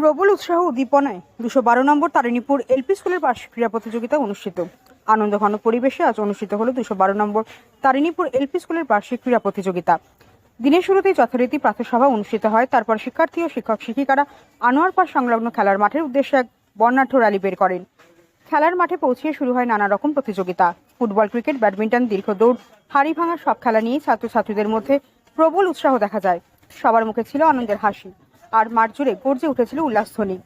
প্রবল উৎসাহ উদ্দীপনায় দুশো বারো নম্বর তারিণীপুর এলপি স্কুলের বার্ষিক ক্রীড়া প্রতিযোগিতা অনুষ্ঠিত। আনন্দ আনন্দঘন পরিবেশে আজ অনুষ্ঠিত হলো দুশো বারো নম্বর তারিণীপুর এলপি স্কুলের বার্ষিক ক্রীড়া প্রতিযোগিতা। দিনের শুরুতেই যথারীতি প্রাতঃসভা অনুষ্ঠিত হয়, তারপর শিক্ষার্থী ও শিক্ষক শিক্ষিকারা আনোয়ার পাড় সংলগ্ন খেলার মাঠের উদ্দেশ্যে এক বর্ণাঢ্য র্যালি বের করেন। খেলার মাঠে পৌঁছিয়ে শুরু হয় নানা রকম প্রতিযোগিতা। ফুটবল, ক্রিকেট, ব্যাডমিন্টন, দীর্ঘ দৌড়, হাড়ি ভাঙা সব খেলা নিয়ে ছাত্রছাত্রীদের মধ্যে প্রবল উৎসাহ দেখা যায়। সবার মুখে ছিল আনন্দের হাসি। আর মাঠ জুড়ে গর্জে উঠেছিল উল্লাসধ্বনি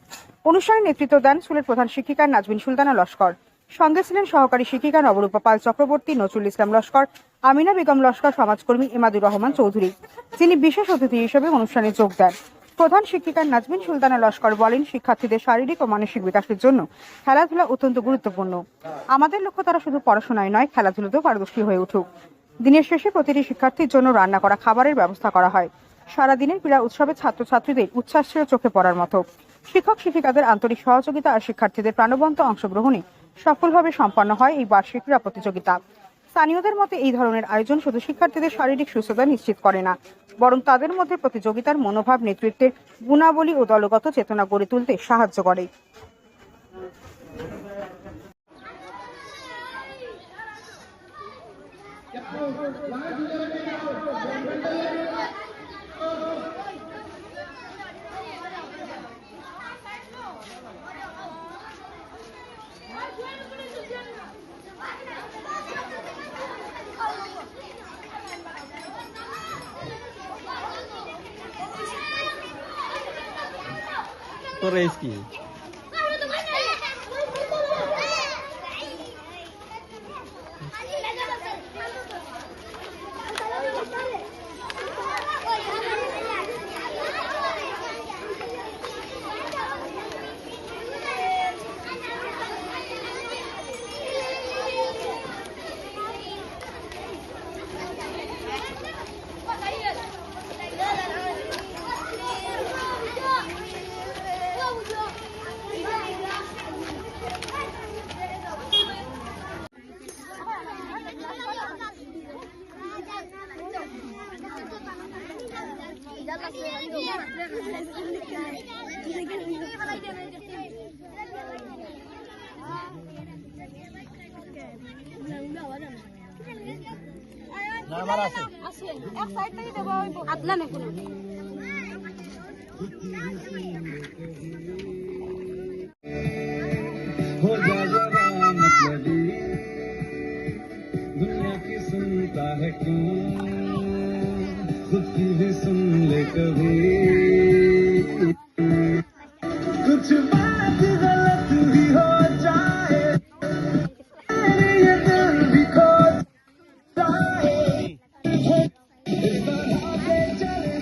অনুষ্ঠানে নেতৃত্ব দেন স্কুলের প্রধান শিক্ষিকা নাজমিন সুলতানা লস্কর। সঙ্গে ছিলেন সহকারী শিক্ষিকা নবরূপা পাল চক্রবর্তী, নজরুল ইসলাম লস্কর, আমিনা বেগম লস্কর, সমাজকর্মী এমাদুর রহমান চৌধুরী, যিনি বিশেষ অতিথি হিসেবে অনুষ্ঠানে যোগ দেন। প্রধান শিক্ষিকা নাজমিন সুলতানা লস্কর বলেন, শিক্ষার্থীদের শারীরিক ও মানসিক বিকাশের জন্য খেলাধুলা অত্যন্ত গুরুত্বপূর্ণ। আমাদের লক্ষ্য তারা শুধু পড়াশোনায় নয়, খেলাধুলাতেও পারদর্শী হয়ে উঠুক। দিনের শেষে প্রতিটি শিক্ষার্থীর জন্য রান্না করা খাবারের ব্যবস্থা করা হয়। সারাদিনের ক্রীড়া উৎসবে ছাত্রছাত্রীদের উচ্ছ্বাস ছিল চোখে পড়ার মতো। শিক্ষক, শিক্ষিকাদের আন্তরিক সহযোগিতা আর শিক্ষার্থীদের প্রাণবন্ত অংশগ্রহণে সফলভাবে সম্পন্ন হয় এই বার্ষিক ক্রীড়া প্রতিযোগিতা। স্থানীয়দের মতে এই ধরনের আয়োজন শুধু শিক্ষার্থীদের শারীরিক সুস্থতা নিশ্চিত করে না, বরং তাদের মধ্যে প্রতিযোগিতার মনোভাব, নেতৃত্বের গুণাবলী ও দলগত চেতনা গড়ে তুলতে সাহায্য করে। তোর রেস কি हो जा जरा मतलबी दुनिया की सुनता है क्यों खुद भी सुन ले कभी। कुछ बात गलत भी हो जाए ये दिल भी खो जाए। इस तरह से चले